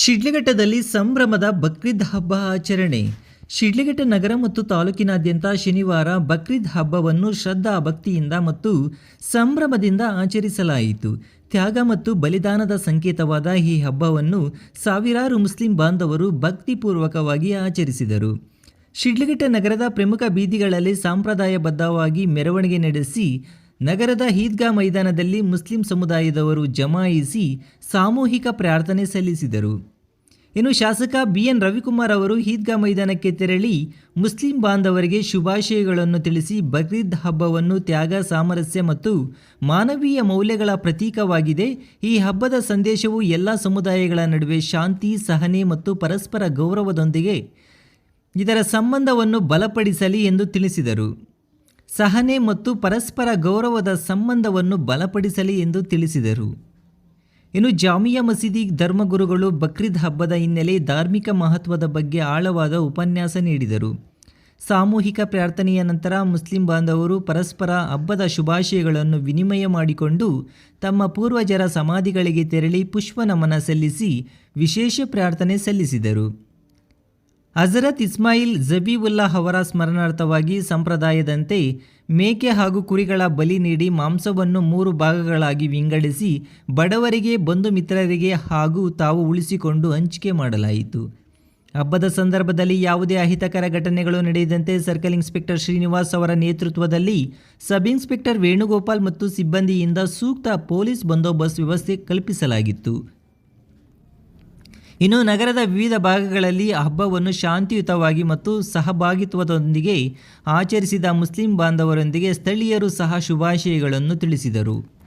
ಶಿಡ್ಲಘಟ್ಟದಲ್ಲಿ ಸಂಭ್ರಮದ ಬಕ್ರೀದ್ ಹಬ್ಬ ಆಚರಣೆ. ಶಿಡ್ಲಘಟ್ಟ ನಗರ ಮತ್ತು ತಾಲೂಕಿನಾದ್ಯಂತ ಶನಿವಾರ ಬಕ್ರೀದ್ ಹಬ್ಬವನ್ನು ಶ್ರದ್ಧಾ ಭಕ್ತಿಯಿಂದ ಮತ್ತು ಸಂಭ್ರಮದಿಂದ ಆಚರಿಸಲಾಯಿತು. ತ್ಯಾಗ ಮತ್ತು ಬಲಿದಾನದ ಸಂಕೇತವಾದ ಈ ಹಬ್ಬವನ್ನು ಸಾವಿರಾರು ಮುಸ್ಲಿಂ ಬಾಂಧವರು ಭಕ್ತಿಪೂರ್ವಕವಾಗಿ ಆಚರಿಸಿದರು. ಶಿಡ್ಲಘಟ್ಟ ನಗರದ ಪ್ರಮುಖ ಬೀದಿಗಳಲ್ಲಿ ಸಾಂಪ್ರದಾಯಬದ್ಧವಾಗಿ ಮೆರವಣಿಗೆ ನಡೆಸಿ ನಗರದ ಈದ್ಗಾ ಮೈದಾನದಲ್ಲಿ ಮುಸ್ಲಿಂ ಸಮುದಾಯದವರು ಜಮಾಯಿಸಿ ಸಾಮೂಹಿಕ ಪ್ರಾರ್ಥನೆ ಸಲ್ಲಿಸಿದರು. ಇನ್ನು ಶಾಸಕ ಬಿ ಎನ್ ರವಿಕುಮಾರ್ ಅವರು ಈದ್ಗಾ ಮೈದಾನಕ್ಕೆ ತೆರಳಿ ಮುಸ್ಲಿಂ ಬಾಂಧವರಿಗೆ ಶುಭಾಶಯಗಳನ್ನು ತಿಳಿಸಿ ಬಕ್ರೀದ್ ಹಬ್ಬವನ್ನು ತ್ಯಾಗ, ಸಾಮರಸ್ಯ ಮತ್ತು ಮಾನವೀಯ ಮೌಲ್ಯಗಳ ಪ್ರತೀಕವಾಗಿದೆ. ಈ ಹಬ್ಬದ ಸಂದೇಶವು ಎಲ್ಲ ಸಮುದಾಯಗಳ ನಡುವೆ ಶಾಂತಿ, ಸಹನೆ ಮತ್ತು ಪರಸ್ಪರ ಗೌರವದೊಂದಿಗೆ ಇದರ ಸಂಬಂಧವನ್ನು ಬಲಪಡಿಸಲಿ ಎಂದು ತಿಳಿಸಿದರು. ಸಹನೆ ಮತ್ತು ಪರಸ್ಪರ ಗೌರವದ ಸಂಬಂಧವನ್ನು ಬಲಪಡಿಸಲಿ ಎಂದು ತಿಳಿಸಿದರು. ಇನ್ನು ಜಾಮಿಯಾ ಮಸೀದಿ ಧರ್ಮಗುರುಗಳು ಬಕ್ರೀದ್ ಹಬ್ಬದ ಹಿನ್ನೆಲೆ ಧಾರ್ಮಿಕ ಮಹತ್ವದ ಬಗ್ಗೆ ಆಳವಾದ ಉಪನ್ಯಾಸ ನೀಡಿದರು. ಸಾಮೂಹಿಕ ಪ್ರಾರ್ಥನೆಯ ನಂತರ ಮುಸ್ಲಿಂ ಬಾಂಧವರು ಪರಸ್ಪರ ಹಬ್ಬದ ಶುಭಾಶಯಗಳನ್ನು ವಿನಿಮಯ ಮಾಡಿಕೊಂಡು ತಮ್ಮ ಪೂರ್ವಜರ ಸಮಾಧಿಗಳಿಗೆ ತೆರಳಿ ಪುಷ್ಪ ನಮನ ಸಲ್ಲಿಸಿ ವಿಶೇಷ ಪ್ರಾರ್ಥನೆ ಸಲ್ಲಿಸಿದರು. ಹಜರತ್ ಇಸ್ಮಾಯಿಲ್ ಜಬೀವುಲ್ಲಾ ಅವರ ಸ್ಮರಣಾರ್ಥವಾಗಿ ಸಂಪ್ರದಾಯದಂತೆ ಮೇಕೆ ಹಾಗೂ ಕುರಿಗಳ ಬಲಿ ನೀಡಿ ಮಾಂಸವನ್ನು ಮೂರು ಭಾಗಗಳಾಗಿ ವಿಂಗಡಿಸಿ ಬಡವರಿಗೆ, ಬಂಧು ಮಿತ್ರರಿಗೆ ಹಾಗೂ ತಾವು ಉಳಿಸಿಕೊಂಡು ಹಂಚಿಕೆ ಮಾಡಲಾಯಿತು. ಹಬ್ಬದ ಸಂದರ್ಭದಲ್ಲಿ ಯಾವುದೇ ಅಹಿತಕರ ಘಟನೆಗಳು ನಡೆಯದಂತೆ ಸರ್ಕಲ್ ಇನ್ಸ್ಪೆಕ್ಟರ್ ಶ್ರೀನಿವಾಸ್ ಅವರ ನೇತೃತ್ವದಲ್ಲಿ ಸಬ್ ಇನ್ಸ್ಪೆಕ್ಟರ್ ವೇಣುಗೋಪಾಲ್ ಮತ್ತು ಸಿಬ್ಬಂದಿಯಿಂದ ಸೂಕ್ತ ಪೊಲೀಸ್ ಬಂದೋಬಸ್ತ್ ವ್ಯವಸ್ಥೆ ಕಲ್ಪಿಸಲಾಗಿತ್ತು. ಇನ್ನು ನಗರದ ವಿವಿಧ ಭಾಗಗಳಲ್ಲಿ ಹಬ್ಬವನ್ನು ಶಾಂತಿಯುತವಾಗಿ ಮತ್ತು ಸಹಭಾಗಿತ್ವದೊಂದಿಗೆ ಆಚರಿಸಿದ ಮುಸ್ಲಿಂ ಬಾಂಧವರೊಂದಿಗೆ ಸ್ಥಳೀಯರು ಸಹ ಶುಭಾಶಯಗಳನ್ನು ತಿಳಿಸಿದರು.